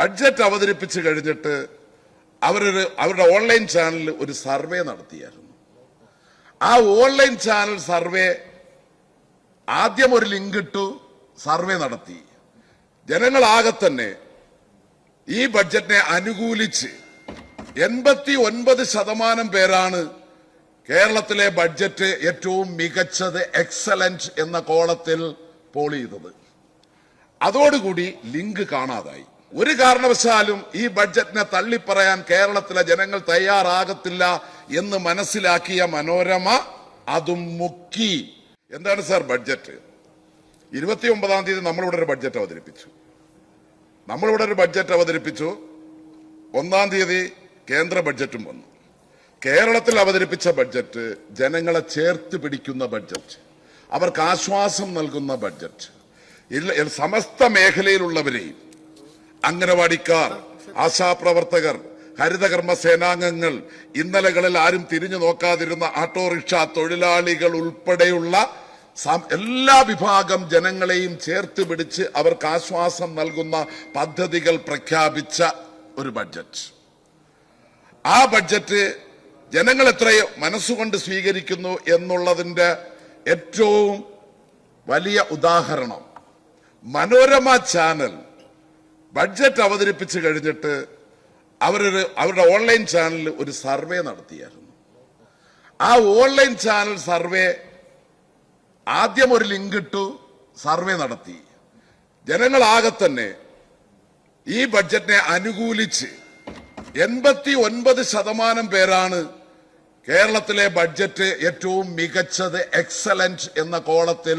Budget അവതരിപ്പിച്ച് കഴിഞ്ഞിട്ട് അവരൊരു അവരുടെ ഓൺലൈൻ ചാനലിൽ ഒരു സർവേ നടത്തിയായിരുന്നു. ആ ഓൺലൈൻ ചാനൽ സർവേ ആദ്യം ഒരു ലിങ്ക് ഇട്ടു സർവേ നടത്തി. ജനങ്ങളാകെ തന്നെ ഈ ബഡ്ജറ്റിനെ അനുകൂലിച്ച് എൺപത്തി ഒൻപത് ശതമാനം പേരാണ് കേരളത്തിലെ ബഡ്ജറ്റ് ഏറ്റവും മികച്ചത് എക്സലന്റ് എന്ന കോളത്തിൽ പോൾ ചെയ്തത്. അതോടുകൂടി ലിങ്ക് കാണാതായി. ഒരു കാരണവശാലും ഈ ബഡ്ജറ്റിനെ തള്ളിപ്പറയാൻ കേരളത്തിലെ ജനങ്ങൾ തയ്യാറാകത്തില്ല എന്ന് മനസ്സിലാക്കിയ മനോരമ അതും മുക്കി. എന്താണ് സാർ ബഡ്ജറ്റ്? ഇരുപത്തി ഒമ്പതാം തീയതി നമ്മളിവിടെ ഒരു ബഡ്ജറ്റ് അവതരിപ്പിച്ചു. നമ്മളിവിടെ ഒരു ബഡ്ജറ്റ് അവതരിപ്പിച്ചു. ഒന്നാം തീയതി കേന്ദ്ര ബഡ്ജറ്റും വന്നു. കേരളത്തിൽ അവതരിപ്പിച്ച ബഡ്ജറ്റ് ജനങ്ങളെ ചേർത്ത് പിടിക്കുന്ന ബഡ്ജറ്റ്. അവർക്ക് ആശ്വാസം നൽകുന്ന ബഡ്ജറ്റ്. സമസ്ത മേഖലയിലുള്ളവരെയും അംഗനവാടിക്കാർ ആശാപ്രവർത്തകർ ഹരിതകർമ്മ സേനാംഗങ്ങൾ ഇന്നലകളിൽ ആരും തിരിഞ്ഞു നോക്കാതിരുന്ന ഓട്ടോറിക്ഷ തൊഴിലാളികൾ ഉൾപ്പെടെയുള്ള എല്ലാ വിഭാഗം ജനങ്ങളെയും ചേർത്ത് പിടിച്ച് അവർക്ക് ആശ്വാസം നൽകുന്ന പദ്ധതികൾ പ്രഖ്യാപിച്ച ഒരു ബഡ്ജറ്റ്. ആ ബഡ്ജറ്റ് ജനങ്ങൾ എത്രയോ മനസ്സുകൊണ്ട് സ്വീകരിക്കുന്നു എന്നുള്ളതിന്റെ ഏറ്റവും വലിയ ഉദാഹരണം മനോരമ ചാനൽ ബഡ്ജറ്റ് അവതരിപ്പിച്ച് കഴിഞ്ഞിട്ട് അവരൊരു അവരുടെ ഓൺലൈൻ ചാനലിൽ ഒരു സർവേ നടത്തിയായിരുന്നു. ആ ഓൺലൈൻ ചാനൽ സർവേ ആദ്യം ഒരു ലിങ്ക് ഇട്ടു സർവേ നടത്തി. ജനങ്ങളാകെ തന്നെ ഈ ബഡ്ജറ്റിനെ അനുകൂലിച്ച് എൺപത്തി ഒൻപത് ശതമാനം പേരാണ് കേരളത്തിലെ ബഡ്ജറ്റ് ഏറ്റവും മികച്ചത് എക്സലന്റ് എന്ന കോളത്തിൽ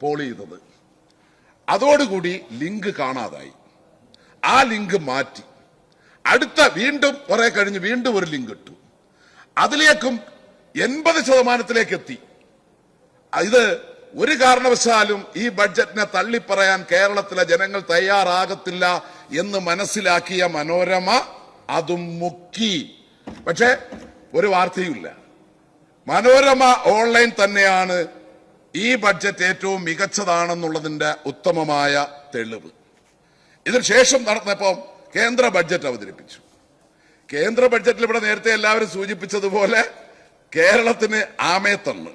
പോൾ ചെയ്തത്. അതോടുകൂടി ലിങ്ക് കാണാതായി. ആ ലിങ്ക് മാറ്റി. അടുത്ത വീണ്ടും കുറെ കഴിഞ്ഞ് വീണ്ടും ഒരു ലിങ്ക് ഇട്ടു. അതിലേക്കും എൺപത് ശതമാനത്തിലേക്ക് എത്തി. ഇത് ഒരു കാരണവശാലും ഈ ബഡ്ജറ്റിനെ തള്ളിപ്പറയാൻ കേരളത്തിലെ ജനങ്ങൾ തയ്യാറാകത്തില്ല എന്ന് മനസ്സിലാക്കിയ മനോരമ അതും മുക്കി. പക്ഷേ ഒരു വാർത്തയുമില്ല. മനോരമ ഓൺലൈൻ തന്നെയാണ് ഈ ബഡ്ജറ്റ് ഏറ്റവും മികച്ചതാണെന്നുള്ളതിന്റെ ഉത്തമമായ തെളിവ്. ഇതിന് ശേഷം നടന്നപ്പോൾ കേന്ദ്ര ബഡ്ജറ്റ് അവതരിപ്പിച്ചു. കേന്ദ്ര ബഡ്ജറ്റിൽ ഇവിടെ നേരത്തെ എല്ലാവരും സൂചിപ്പിച്ചതുപോലെ കേരളത്തിന് ആമയെ തന്നു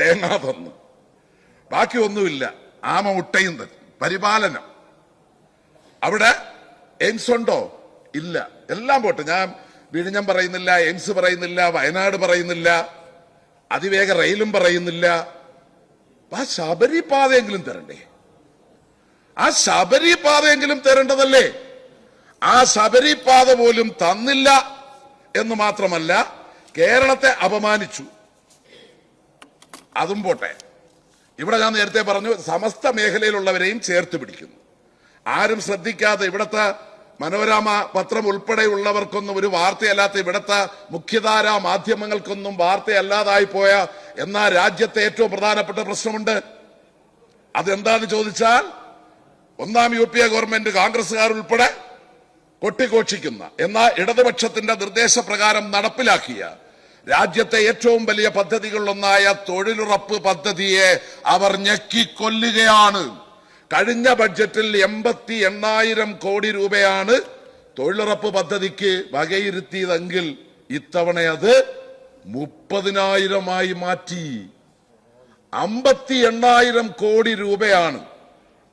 തേങ്ങ തന്നു. ബാക്കി ഒന്നുമില്ല ആമ മുട്ടയും തന്നു പരിപാലനം. അവിടെ എയിംസ് ഉണ്ടോ? ഇല്ല. എല്ലാം പോട്ടെ ഞാൻ വിഴിഞ്ഞം പറയുന്നില്ല എയിംസ് പറയുന്നില്ല വയനാട് പറയുന്നില്ല അതിവേഗ റെയിലും പറയുന്നില്ല. ആ ശബരിപാതയെങ്കിലും തരണ്ടേ? ആ ശബരി പാതയെങ്കിലും തരേണ്ടതല്ലേ? ആ ശബരി പാത പോലും തന്നില്ല എന്ന് മാത്രമല്ല കേരളത്തെ അപമാനിച്ചു. അതും പോട്ടെ. ഇവിടെ ഞാൻ നേരത്തെ പറഞ്ഞു സമസ്ത മേഖലയിലുള്ളവരെയും ചേർത്ത് പിടിക്കുന്നു. ആരും ശ്രദ്ധിക്കാതെ ഇവിടുത്തെ മനോരമ പത്രം ഉൾപ്പെടെയുള്ളവർക്കൊന്നും ഒരു വാർത്തയല്ലാത്ത ഇവിടുത്തെ മുഖ്യധാരാ മാധ്യമങ്ങൾക്കൊന്നും വാർത്തയല്ലാതായി പോയ എന്നാ രാജ്യത്തെ ഏറ്റവും പ്രധാനപ്പെട്ട പ്രശ്നമുണ്ട്? അതെന്താന്ന് ചോദിച്ചാൽ ഒന്നാം യു പി എ ഗവൺമെന്റ് കോൺഗ്രസുകാരുൾപ്പെടെ കൊട്ടിഘോഷിക്കുന്ന എന്നാൽ ഇടതുപക്ഷത്തിന്റെ നിർദ്ദേശപ്രകാരം നടപ്പിലാക്കിയ രാജ്യത്തെ ഏറ്റവും വലിയ പദ്ധതികളിലൊന്നായ തൊഴിലുറപ്പ് പദ്ധതിയെ അവർ ഞെക്കിക്കൊല്ലുകയാണ്. കഴിഞ്ഞ ബഡ്ജറ്റിൽ എൺപത്തി എണ്ണായിരം കോടി രൂപയാണ് തൊഴിലുറപ്പ് പദ്ധതിക്ക് വകയിരുത്തിയതെങ്കിൽ ഇത്തവണ അത് മുപ്പതിനായിരമായി മാറ്റി. അമ്പത്തി എണ്ണായിരം കോടി രൂപയാണ്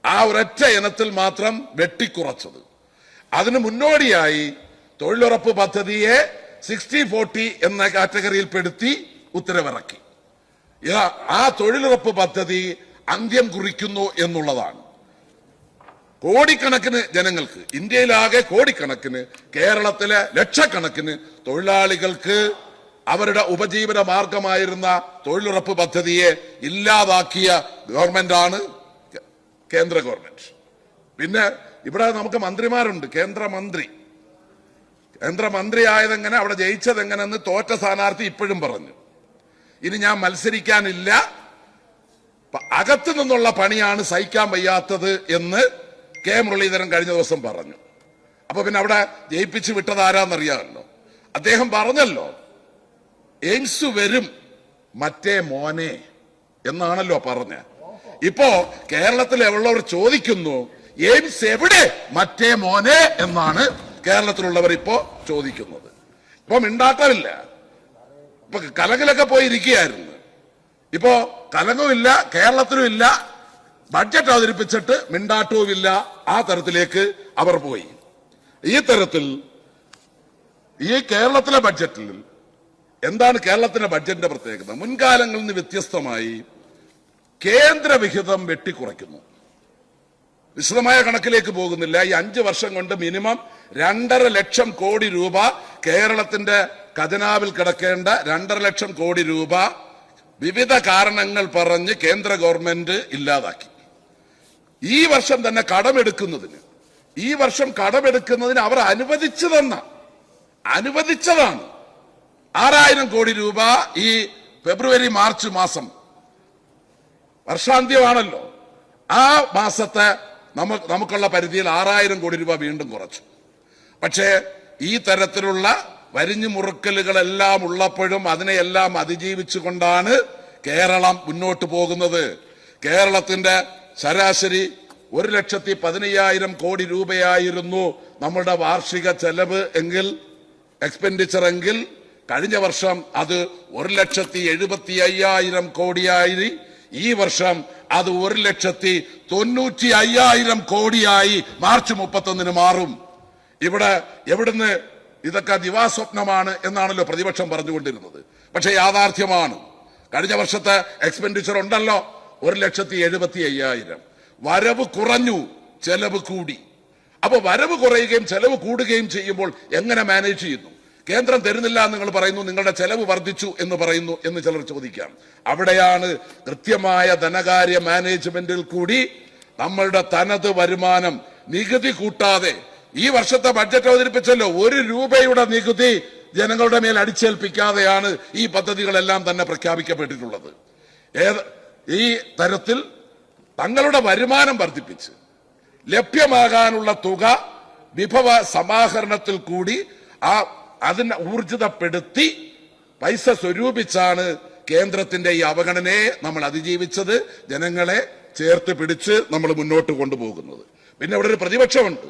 ആ ഒരൊറ്റ ഇനത്തിൽ മാത്രം വെട്ടിക്കുറച്ചത്. അതിന് മുന്നോടിയായി തൊഴിലുറപ്പ് പദ്ധതിയെ സിക്സ്റ്റി ഫോർട്ടി എന്ന കാറ്റഗറിയിൽപ്പെടുത്തി ഉത്തരവിറക്കി. ആ തൊഴിലുറപ്പ് പദ്ധതി അന്ത്യം കുറിക്കുന്നു എന്നുള്ളതാണ്. കോടിക്കണക്കിന് ജനങ്ങൾക്ക് ഇന്ത്യയിലാകെ കോടിക്കണക്കിന് കേരളത്തിലെ ലക്ഷക്കണക്കിന് തൊഴിലാളികൾക്ക് അവരുടെ ഉപജീവന മാർഗമായിരുന്ന തൊഴിലുറപ്പ് പദ്ധതിയെ ഇല്ലാതാക്കിയ ഗവൺമെന്റാണ് കേന്ദ്ര ഗവൺമെന്റ്. പിന്നെ ഇവിടെ നമുക്ക് മന്ത്രിമാരുണ്ട് കേന്ദ്രമന്ത്രി. കേന്ദ്രമന്ത്രി ആയതെങ്ങനെ അവിടെ ജയിച്ചതെങ്ങനെന്ന് തോറ്റ സ്ഥാനാർത്ഥി ഇപ്പോഴും പറഞ്ഞു. ഇനി ഞാൻ മത്സരിക്കാനില്ല. അകത്തു നിന്നുള്ള പണിയാണ് സഹിക്കാൻ വയ്യാത്തത് എന്ന് കെ. മുരളീധരൻ കഴിഞ്ഞ ദിവസം പറഞ്ഞു. അപ്പൊ പിന്നെ അവിടെ ജയിപ്പിച്ച് വിട്ടത് ആരാന്നറിയാമല്ലോ. അദ്ദേഹം പറഞ്ഞല്ലോ എയിംസ് വരും മറ്റേ മോനെ എന്നാണല്ലോ പറഞ്ഞ ഇപ്പോ കേരളത്തിലെ ഉള്ളവർ ചോദിക്കുന്നു എയിംസ് എവിടെ? മറ്റേ മോനെ എന്നാണ് കേരളത്തിലുള്ളവർ ഇപ്പോ ചോദിക്കുന്നത്. ഇപ്പൊ മിണ്ടാട്ടമില്ല. ഇപ്പൊ കലങ്ങിലൊക്കെ പോയി ഇരിക്കുകയായിരുന്നു ഇപ്പോ കലങ്ങുമില്ല കേരളത്തിലും ഇല്ല ബഡ്ജറ്റ് അവതരിപ്പിച്ചിട്ട് മിണ്ടാട്ടവുമില്ല. ആ തരത്തിലേക്ക് അവർ പോയി. ഈ തരത്തിൽ ഈ കേരളത്തിലെ ബഡ്ജറ്റിൽ എന്താണ് കേരളത്തിന്റെ ബഡ്ജറ്റിന്റെ പ്രത്യേകത? മുൻകാലങ്ങളിൽ നിന്ന് വ്യത്യസ്തമായി കേന്ദ്ര വിഹിതം വെട്ടിക്കുറയ്ക്കുന്നു. വിശദമായ കണക്കിലേക്ക് പോകുന്നില്ല. ഈ അഞ്ച് വർഷം കൊണ്ട് മിനിമം രണ്ടര ലക്ഷം കോടി രൂപ കേരളത്തിന്റെ ഖജനാവിൽ കിടക്കേണ്ട രണ്ടര ലക്ഷം കോടി രൂപ വിവിധ കാരണങ്ങൾ പറഞ്ഞ് കേന്ദ്ര ഗവൺമെന്റ് ഇല്ലാതാക്കി. ഈ വർഷം തന്നെ കടമെടുക്കുന്നതിന് ഈ വർഷം കടമെടുക്കുന്നതിന് അവർ അനുവദിച്ചു തന്ന അനുവദിച്ചതാണ്. ആറായിരം കോടി രൂപ ഈ ഫെബ്രുവരി മാർച്ച് മാസം വർഷാന്ത്യമാണല്ലോ. ആ മാസത്തെ നമുക്ക് നമുക്കുള്ള പരിധിയിൽ ആറായിരം കോടി രൂപ വീണ്ടും കുറച്ചു. പക്ഷേ ഈ തരത്തിലുള്ള വരിഞ്ഞു മുറുക്കലുകളെല്ലാം ഉള്ളപ്പോഴും അതിനെയെല്ലാം അതിജീവിച്ചുകൊണ്ടാണ് കേരളം മുന്നോട്ട് പോകുന്നത്. കേരളത്തിന്റെ ശരാശരി ഒരു ലക്ഷത്തി പതിനയ്യായിരം കോടി രൂപയായിരുന്നു നമ്മുടെ വാർഷിക ചെലവ് എങ്കിൽ എക്സ്പെൻഡിച്ചർ എങ്കിൽ. കഴിഞ്ഞ വർഷം അത് ഒരു ലക്ഷത്തി എഴുപത്തി അയ്യായിരം കോടിയായി ഈ വർഷം അത് ഒരു ലക്ഷത്തി തൊണ്ണൂറ്റി അയ്യായിരം കോടിയായി മാർച്ച് മുപ്പത്തൊന്നിന് മാറും. ഇവിടെ എവിടുന്ന് ഇതൊക്കെ ദിവാസ്വപ്നമാണ് എന്നാണല്ലോ പ്രതിപക്ഷം പറഞ്ഞുകൊണ്ടിരുന്നത്. പക്ഷേ യാഥാർത്ഥ്യമാണ്. കഴിഞ്ഞ വർഷത്തെ എക്സ്പെൻഡിച്ചർ ഉണ്ടല്ലോ ഒരു ലക്ഷത്തി എഴുപത്തി അയ്യായിരം. വരവ് കുറഞ്ഞു ചെലവ് കൂടി. അപ്പോൾ വരവ് കുറയുകയും ചെലവ് കൂടുകയും ചെയ്യുമ്പോൾ എങ്ങനെ മാനേജ് ചെയ്യുന്നു? കേന്ദ്രം തരുന്നില്ല എന്ന് നിങ്ങൾ പറയുന്നു നിങ്ങളുടെ ചെലവ് വർദ്ധിച്ചു എന്ന് പറയുന്നു എന്ന് ചിലർ ചോദിക്കാം. അവിടെയാണ് കൃത്യമായ ധനകാര്യ മാനേജ്മെന്റിൽ കൂടി നമ്മളുടെ തനത് വരുമാനം നികുതി കൂട്ടാതെ ഈ വർഷത്തെ ബഡ്ജറ്റ് അവതരിപ്പിച്ചല്ലോ ഒരു രൂപയുടെ നികുതി ജനങ്ങളുടെ മേൽ അടിച്ചേൽപ്പിക്കാതെയാണ് ഈ പദ്ധതികളെല്ലാം തന്നെ പ്രഖ്യാപിക്കപ്പെട്ടിട്ടുള്ളത്. ഏത് ഈ തരത്തിൽ തങ്ങളുടെ വരുമാനം വർദ്ധിപ്പിച്ച് ലഭ്യമാകാനുള്ള തുക വിഭവ സമാഹരണത്തിൽ കൂടി ആ അതിനെ ഊർജിതപ്പെടുത്തി പൈസ സ്വരൂപിച്ചാണ് കേന്ദ്രത്തിന്റെ ഈ അവഗണനയെ നമ്മൾ അതിജീവിച്ചത് ജനങ്ങളെ ചേർത്ത് പിടിച്ച് നമ്മൾ മുന്നോട്ട് കൊണ്ടുപോകുന്നത്. പിന്നെ ഇവിടെ ഒരു പ്രതിപക്ഷമുണ്ട്.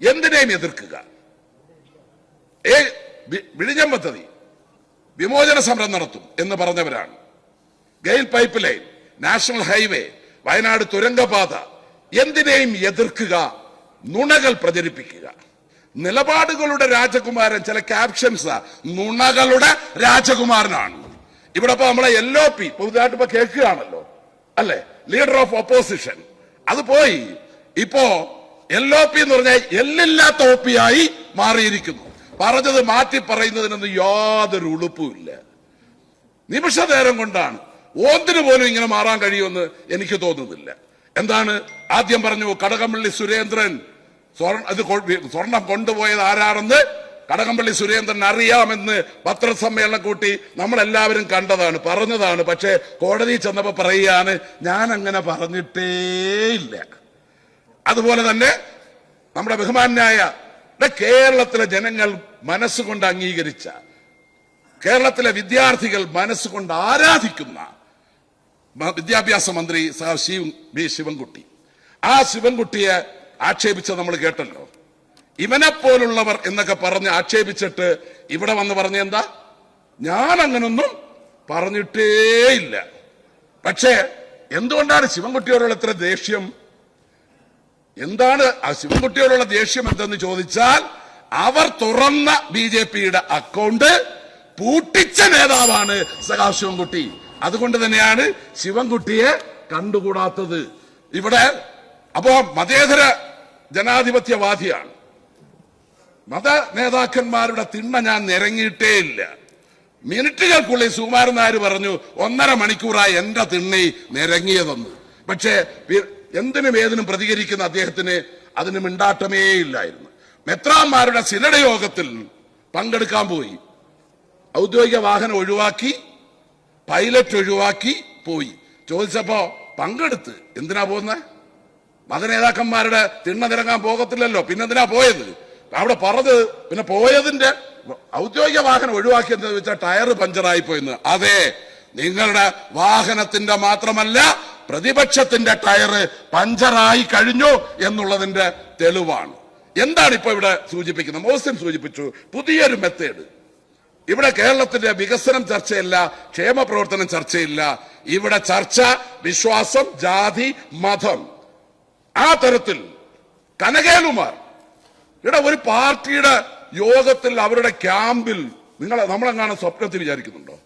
എന്തിനേയും എതിർക്കുക? ഏ വിഴിഞ്ഞം പദ്ധതി വിമോചന സമരം നടത്തും എന്ന് പറഞ്ഞവരാണ്. GAIL pipeline national highway Wayanad തുരങ്കപാത എന്തിനേയും എതിർക്കുക നുണകൾ പ്രചരിപ്പിക്കുക. നിലപാടുകളുടെ രാജകുമാരൻ ചില ക്യാപ്ഷൻസ് നുണകളുടെ രാജകുമാരനാണ്. ഇവിടെ ഇപ്പൊ നമ്മളെ എൽ ഒ പി പുതുതായിട്ട് ഇപ്പൊ കേൾക്കുകയാണല്ലോ. അല്ലെ? ലീഡർ ഓഫ് ഓപ്പോസിഷൻ അത് പോയി. ഇപ്പോ എൽ ഒ പി എന്ന് പറഞ്ഞാൽ എല്ലില്ലാത്ത ഒ പി ആയി മാറിയിരിക്കുന്നു. പറഞ്ഞത് മാറ്റി പറയുന്നതിനൊന്നും യാതൊരു ഉളുപ്പുമില്ല നിമിഷ നേരം കൊണ്ടാണ്. ഓന്തിന് പോലും ഇങ്ങനെ മാറാൻ കഴിയുമെന്ന് എനിക്ക് തോന്നുന്നില്ല. എന്താണ്? ആദ്യം പറഞ്ഞു കടകംപള്ളി സുരേന്ദ്രൻ അത് സ്വർണം കൊണ്ടുപോയത് ആരാണെന്ന് കടകംപള്ളി സുരേന്ദ്രൻ അറിയാമെന്ന് പത്രസമ്മേളനം കൂട്ടി നമ്മളെല്ലാവരും കണ്ടതാണ് പറഞ്ഞതാണ്. പക്ഷേ കോടതി ചെന്നപ്പോ പറയുകയാണ് ഞാൻ അങ്ങനെ പറഞ്ഞിട്ടേ ഇല്ല അതുപോലെ തന്നെ നമ്മുടെ ബഹുമാനായ കേരളത്തിലെ ജനങ്ങൾ മനസ്സുകൊണ്ട് അംഗീകരിച്ച കേരളത്തിലെ വിദ്യാർത്ഥികൾ മനസ്സുകൊണ്ട് ആരാധിക്കുന്ന വിദ്യാഭ്യാസ മന്ത്രി സി ബി ശിവൻകുട്ടി. ആ ശിവൻകുട്ടിയെ ആക്ഷേപിച്ചത് നമ്മൾ കേട്ടല്ലോ. ഇവനെ പോലുള്ളവർ എന്നൊക്കെ പറഞ്ഞ് ആക്ഷേപിച്ചിട്ട് ഇവിടെ വന്ന് പറഞ്ഞ എന്താ? ഞാൻ അങ്ങനൊന്നും പറഞ്ഞിട്ടേയില്ല. പക്ഷേ എന്തുകൊണ്ടാണ് ശിവൻകുട്ടിയോടുള്ള ഇത്ര ദേഷ്യം? എന്താണ് ആ ശിവൻകുട്ടിയോടുള്ള ദേഷ്യം എന്തെന്ന് ചോദിച്ചാൽ അവർ തുറന്ന ബി ജെ പിയുടെ അക്കൗണ്ട് പൂട്ടിച്ച നേതാവാണ് സഖാ ശിവൻകുട്ടി. അതുകൊണ്ട് തന്നെയാണ് ശിവൻകുട്ടിയെ കണ്ടുകൂടാത്തത്. ഇവിടെ അപ്പോ മതേതര ജനാധിപത്യവാദിയാണ്. മത നേതാക്കന്മാരുടെ തിണ്ണ ഞാൻ നിരങ്ങിയിട്ടേ ഇല്ല. മിനിറ്റുകൾക്കുള്ളിൽ സുകുമാരൻ നായർ പറഞ്ഞു ഒന്നര മണിക്കൂറായി എന്റെ തിണ്ണി നിരങ്ങിയതെന്ന്. പക്ഷേ എന്തിനും ഏതിനും പ്രതികരിക്കുന്ന അദ്ദേഹത്തിന് അതിന് മിണ്ടാട്ടമേ ഇല്ലായിരുന്നു. മെത്രാന്മാരുടെ സിനഡ യോഗത്തിൽ പങ്കെടുക്കാൻ പോയി. ഔദ്യോഗിക വാഹനം ഒഴിവാക്കി പൈലറ്റ് ഒഴിവാക്കി പോയി. ചോദിച്ചപ്പോ പങ്കെടുത്ത്. എന്തിനാ പോകുന്നത് മതനേതാക്കന്മാരുടെ തിണ്ണ നിരങ്ങാൻ പോകത്തില്ലല്ലോ. പിന്നെന്തിനാ പോയത്? അവിടെ പറഞ്ഞത് പിന്നെ പോയതിന്റെ ഔദ്യോഗിക വാഹനം ഒഴിവാക്കിയെന്ന് വെച്ചാൽ ടയർ പഞ്ചറായി പോയെന്ന്. അതെ നിങ്ങളുടെ വാഹനത്തിന്റെ മാത്രമല്ല പ്രതിപക്ഷത്തിന്റെ ടയർ പഞ്ചറായി കഴിഞ്ഞു എന്നുള്ളതിന്റെ തെളിവാണ്. എന്താണ് ഇപ്പൊ ഇവിടെ സൂചിപ്പിക്കുന്നത്? മോസിൻ സൂചിപ്പിച്ചു പുതിയൊരു മെത്തേഡ് ഇവിടെ കേരളത്തിന്റെ വികസനം ചർച്ചയില്ല ക്ഷേമ പ്രവർത്തനം ചർച്ചയില്ല. ഇവിടെ ചർച്ച വിശ്വാസം ജാതി മതം. ആ തരത്തിൽ കനകേലുമാർ ഇവിടെ ഒരു പാർട്ടിയുടെ യോഗത്തിൽ അവരുടെ ക്യാമ്പിൽ നിങ്ങൾ നമ്മളെങ്ങാണ് സ്വപ്നത്തിൽ വിചാരിക്കുന്നുണ്ടോ?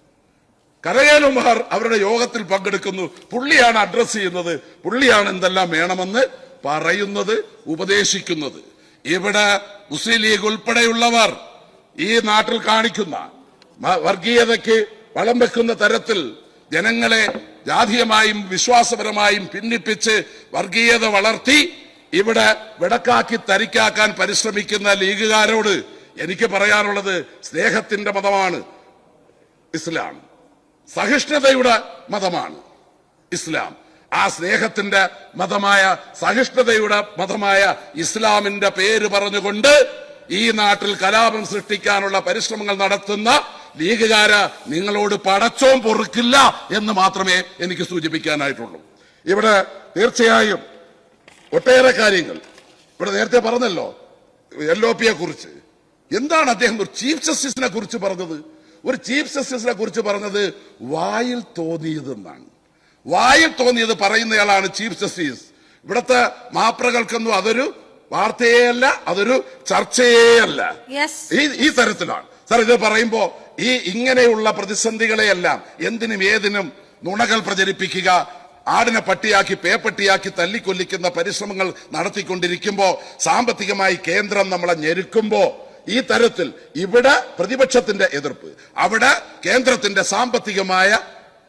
കരകേലുമാർ അവരുടെ യോഗത്തിൽ പങ്കെടുക്കുന്നു. പുള്ളിയാണ് അഡ്രസ് ചെയ്യുന്നത്. പുള്ളിയാണ് എന്തെല്ലാം വേണമെന്ന് പറയുന്നത് ഉപദേശിക്കുന്നത്. ഇവിടെ മുസ്ലിം ലീഗ് ഉൾപ്പെടെയുള്ളവർ ഈ നാട്ടിൽ കാണിക്കുന്ന വർഗീയതയ്ക്ക് വളം വെക്കുന്ന തരത്തിൽ ജനങ്ങളെ ജാതീയമായും വിശ്വാസപരമായും ഭിന്നിപ്പിച്ച് വർഗീയത വളർത്തി ഇവിടെ വിടക്കാക്കി തരിക്കാക്കാൻ പരിശ്രമിക്കുന്ന ലീഗുകാരോട് എനിക്ക് പറയാനുള്ളത് സ്നേഹത്തിന്റെ മതമാണ്. ഇസ്ലാം. സഹിഷ്ണുതയുടെ മതമാണ് ഇസ്ലാം. ആ സ്നേഹത്തിന്റെ മതമായ സഹിഷ്ണുതയുടെ മതമായ ഇസ്ലാമിന്റെ പേര് പറഞ്ഞുകൊണ്ട് ഈ നാട്ടിൽ കലാപം സൃഷ്ടിക്കാനുള്ള പരിശ്രമങ്ങൾ നടത്തുന്ന ലീഗുകാര് നിങ്ങളോട് പടച്ചോം പൊറുക്കില്ല എന്ന് മാത്രമേ എനിക്ക് സൂചിപ്പിക്കാനായിട്ടുള്ളൂ. ഇവിടെ തീർച്ചയായും ഒട്ടേറെ കാര്യങ്ങൾ. ഇവിടെ നേരത്തെ പറഞ്ഞല്ലോ എൽ ഒ പിയെ കുറിച്ച്. എന്താണ് അദ്ദേഹം ഒരു ചീഫ് ജസ്റ്റിസിനെ കുറിച്ച് പറഞ്ഞത്? ഒരു ചീഫ് ജസ്റ്റിസിനെ കുറിച്ച് പറഞ്ഞത് വായിൽ തോന്നിയതെന്നാണ്. വായിൽ തോന്നിയത് പറയുന്നയാളാണ് ചീഫ് ജസ്റ്റിസ്. ഇവിടുത്തെ മാപ്രകൾക്കൊന്നും അതൊരു വാർത്തയേ അല്ല അതൊരു ചർച്ചയേ അല്ല. ഈ തരത്തിലാണ്. സാർ ഇത് പറയുമ്പോ ഈ ഇങ്ങനെയുള്ള പ്രതിസന്ധികളെയെല്ലാം എന്തിനും ഏതിനും നുണകൾ പ്രചരിപ്പിക്കുക ആടിനെ പട്ടിയാക്കി പേപ്പട്ടിയാക്കി തല്ലിക്കൊല്ലിക്കുന്ന പരിശ്രമങ്ങൾ നടത്തിക്കൊണ്ടിരിക്കുമ്പോൾ സാമ്പത്തികമായി കേന്ദ്രം നമ്മളെ ഞെരുക്കുമ്പോൾ ഈ തരത്തിൽ ഇവിടെ പ്രതിപക്ഷത്തിന്റെ എതിർപ്പ് അവിടെ കേന്ദ്രത്തിന്റെ സാമ്പത്തികമായ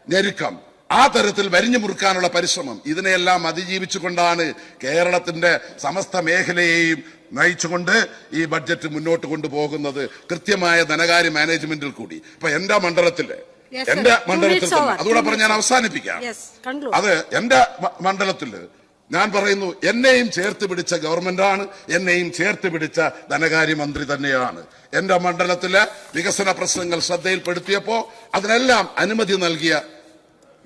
ഞെരുക്കം. ആ തരത്തിൽ വരിഞ്ഞു മുറുക്കാനുള്ള പരിശ്രമം. ഇതിനെയെല്ലാം അതിജീവിച്ചുകൊണ്ടാണ് കേരളത്തിന്റെ സമസ്ത മേഖലയെയും നയിച്ചുകൊണ്ട് ഈ ബഡ്ജറ്റ് മുന്നോട്ട് കൊണ്ടുപോകുന്നത് കൃത്യമായ ധനകാര്യ മാനേജ്മെന്റിൽ കൂടി. ഇപ്പൊ എന്റെ മണ്ഡലത്തിൽ. എന്റെ മണ്ഡലത്തിൽ. അതുകൂടെ പറഞ്ഞ് ഞാൻ അവസാനിപ്പിക്കാം. അത് എന്റെ മണ്ഡലത്തിൽ ഞാൻ പറയുന്നു എന്നെയും ചേർത്ത് പിടിച്ച ഗവൺമെന്റാണ് എന്നെയും ചേർത്ത് പിടിച്ച ധനകാര്യമന്ത്രി തന്നെയാണ്. എന്റെ മണ്ഡലത്തിലെ വികസന പ്രശ്നങ്ങൾ ശ്രദ്ധയിൽപ്പെടുത്തിയപ്പോ അതിനെല്ലാം അനുമതി നൽകിയ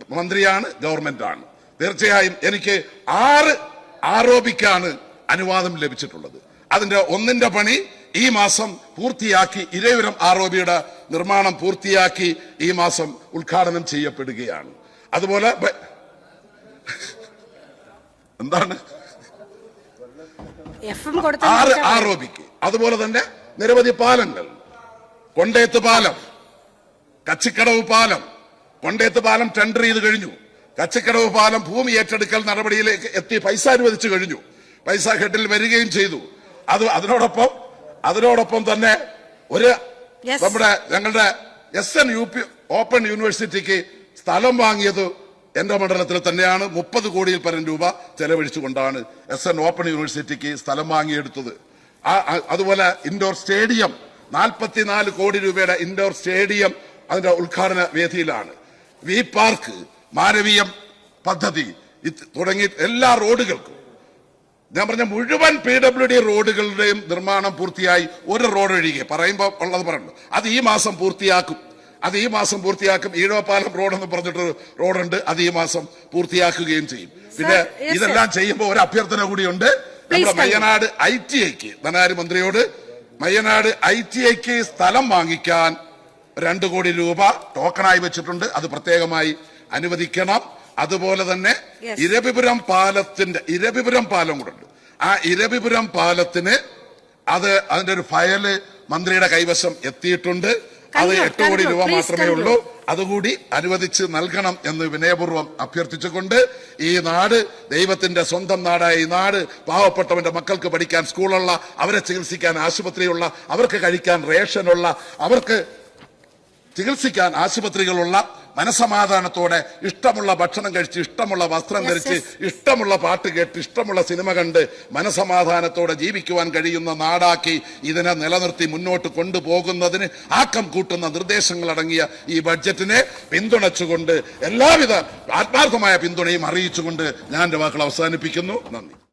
മന്ത്രിയാണ് ഗവൺമെന്റാണ്. തീർച്ചയായും എനിക്ക് ആറ് ആരോപിക്കാണ് അനുവാദം ലഭിച്ചിട്ടുള്ളത്. അതിന്റെ ഒന്നിന്റെ പണി ഈ മാസം പൂർത്തിയാക്കി ഇരയുരം ആരോപിയുടെ നിർമ്മാണം പൂർത്തിയാക്കി ഈ മാസം ഉദ്ഘാടനം ചെയ്യപ്പെടുകയാണ്. അതുപോലെ എന്താണ്? ആറ് ആരോപിക്ക്. അതുപോലെ തന്നെ നിരവധി പാലങ്ങൾ. കൊണ്ടേത്ത് പാലം കച്ചിക്കടവ് പാലം കൊണ്ടേത്ത് പാലം ടെൻഡർ ചെയ്ത് കഴിഞ്ഞു. കച്ചക്കടവ് പാലം ഭൂമി ഏറ്റെടുക്കൽ നടപടിയിലേക്ക് എത്തി പൈസ അനുവദിച്ചു കഴിഞ്ഞു. പൈസ ഹെഡിൽ വരികയും ചെയ്തു. അത് അതിനോടൊപ്പം അതിനോടൊപ്പം തന്നെ ഒരു നമ്മുടെ ഞങ്ങളുടെ S N U P open യൂണിവേഴ്സിറ്റിക്ക് സ്ഥലം വാങ്ങിയത് എന്റെ മണ്ഡലത്തിൽ തന്നെയാണ്. മുപ്പത് കോടിയിൽ പരം രൂപ ചെലവഴിച്ചുകൊണ്ടാണ് എസ് എൻ ഓപ്പൺ യൂണിവേഴ്സിറ്റിക്ക് സ്ഥലം വാങ്ങിയെടുത്തത്. അതുപോലെ ഇൻഡോർ സ്റ്റേഡിയം നാൽപ്പത്തിനാല് കോടി രൂപയുടെ ഇൻഡോർ സ്റ്റേഡിയം അതിന്റെ ഉദ്ഘാടന വേദിയിലാണ്. വി പാർക്ക് മാനവീയം പദ്ധതി തുടങ്ങി എല്ലാ റോഡുകൾക്കും. ഞാൻ പറഞ്ഞ മുഴുവൻ പി ഡബ്ല്യു ഡി റോഡുകളുടെയും നിർമ്മാണം പൂർത്തിയായി ഒരു റോഡ് ഒഴികെ പറയുമ്പോൾ ഉള്ളത് പറഞ്ഞു അത് ഈ മാസം പൂർത്തിയാക്കും. അത് ഈ മാസം പൂർത്തിയാക്കും. ഈഴവപ്പാലം റോഡ് എന്ന് പറഞ്ഞിട്ട് റോഡുണ്ട്. അത് ഈ മാസം പൂർത്തിയാക്കുകയും ചെയ്യും. പിന്നെ ഇതെല്ലാം ചെയ്യുമ്പോൾ ഒരു അഭ്യർത്ഥന കൂടിയുണ്ട്. നമ്മുടെ. മയ്യനാട് ഐ ടി ഐക്ക് ധനകാര്യ മന്ത്രിയോട് മയ്യനാട് ഐ ടി ഐക്ക് സ്ഥലം വാങ്ങിക്കാൻ രണ്ട് കോടി രൂപ ടോക്കണായി വെച്ചിട്ടുണ്ട്. അത് പ്രത്യേകമായി അനുവദിക്കണം. അതുപോലെ തന്നെ ഇരവിപുരം പാലത്തിന്റെ ഇരവിപുരം പാലം കൂടെ ഉണ്ട്. ആ ഇരവിപുരം പാലത്തിന് അത് അതിന്റെ ഒരു ഫയൽ മന്ത്രിയുടെ കൈവശം എത്തിയിട്ടുണ്ട്. അത് എട്ട് കോടി രൂപ മാത്രമേ ഉള്ളൂ. അതുകൂടി അനുവദിച്ച് നൽകണം എന്ന് വിനയപൂർവം അഭ്യർത്ഥിച്ചുകൊണ്ട് ഈ നാട് ദൈവത്തിന്റെ സ്വന്തം നാടായ ഈ നാട് പാവപ്പെട്ടവന്റെ മക്കൾക്ക് പഠിക്കാൻ സ്കൂളുള്ള അവരെ ചികിത്സിക്കാൻ ആശുപത്രിയുള്ള അവർക്ക് കഴിക്കാൻ റേഷനുള്ള അവർക്ക് ചികിത്സിക്കാൻ ആശുപത്രികളുള്ള മനസമാധാനത്തോടെ ഇഷ്ടമുള്ള ഭക്ഷണം കഴിച്ച് ഇഷ്ടമുള്ള വസ്ത്രം ധരിച്ച് ഇഷ്ടമുള്ള പാട്ട് കേട്ട് ഇഷ്ടമുള്ള സിനിമ കണ്ട് മനസമാധാനത്തോടെ ജീവിക്കുവാൻ കഴിയുന്ന നാടാക്കി ഇതിനെ നിലനിർത്തി മുന്നോട്ട് കൊണ്ടുപോകുന്നതിന് ആക്കം കൂട്ടുന്ന നിർദ്ദേശങ്ങൾ അടങ്ങിയ ഈ ബഡ്ജറ്റിനെ പിന്തുണച്ചുകൊണ്ട് എല്ലാവിധ ആത്മാർത്ഥമായ പിന്തുണയും അറിയിച്ചുകൊണ്ട് ഞാൻ എന്റെ വാക്കുകൾ അവസാനിപ്പിക്കുന്നു. നന്ദി.